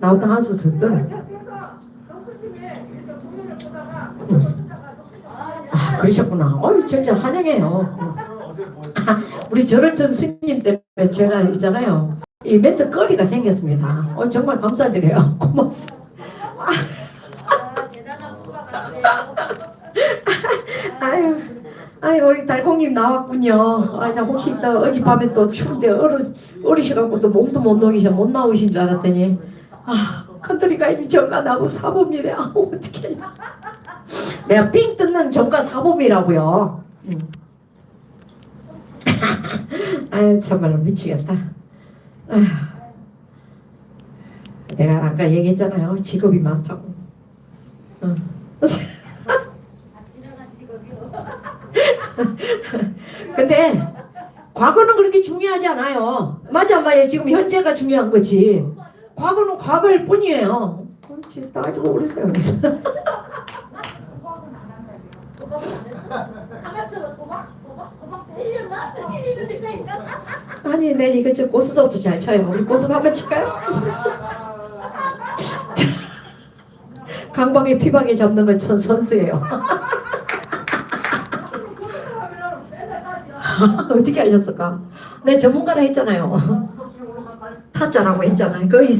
나보다 한 수 더 떨어. 아, 그러셨구나. 어이, 진짜 환영해요. 아, 우리 저를 든 스님 때문에 제가 있잖아요. 이 멘트 거리가 생겼습니다. 어, 정말 감사드려요. 고맙습니다. 아유, 아유, 우리 달콩님 나왔군요. 아, 나 혹시 또 어젯밤에 또 추운데 얼어, 얼으셔갖고 또 몸도 못 녹이셔, 못 나오신 줄 알았더니, 아, 컨트리가 이미 정가 나고 사범이래. 아, 어떡해. 내가 삥 뜯는 정가 사범이라고요. 음. 아유, 참말로 미치겠다. 아휴. 내가 아까 얘기했잖아요. 직업이 많다고. 응. 근데 과거는 그렇게 중요하지 않아요. 맞아, 안 맞아요. 지금 현재가 중요한 거지. 과거는 과거일 뿐이에요. 그렇지, 따지고 그러세요. 아니, 내 이거 저 고스톱도 잘 쳐요. 우리 고스톱 한번 칠까요? 강방에 피방에 잡는 건 전 선수예요. 어떻게 하셨을까? 내 전문가라 했잖아요. 타짜라고 했잖아요. 거기